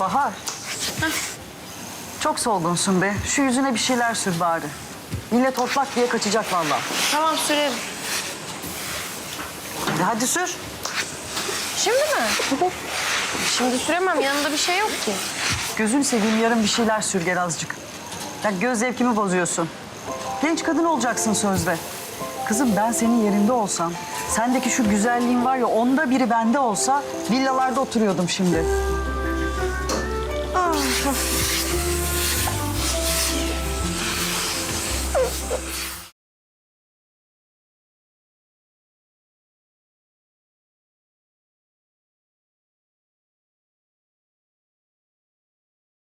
Bahar. Çok solgunsun be. Şu yüzüne bir şeyler sür bari. Millet hortlak diye kaçacak vallahi. Tamam sürerim. Hadi, hadi sür. Şimdi mi? Şimdi süremem. Yanında bir şey yok ki. Gözünü seveyim yarın bir şeyler sür gel azıcık. Ya göz zevkimi bozuyorsun. Genç kadın olacaksın sözde. Kızım ben senin yerinde olsam, sendeki şu güzelliğin var ya onda biri bende olsa villalarda oturuyordum şimdi. Thank you.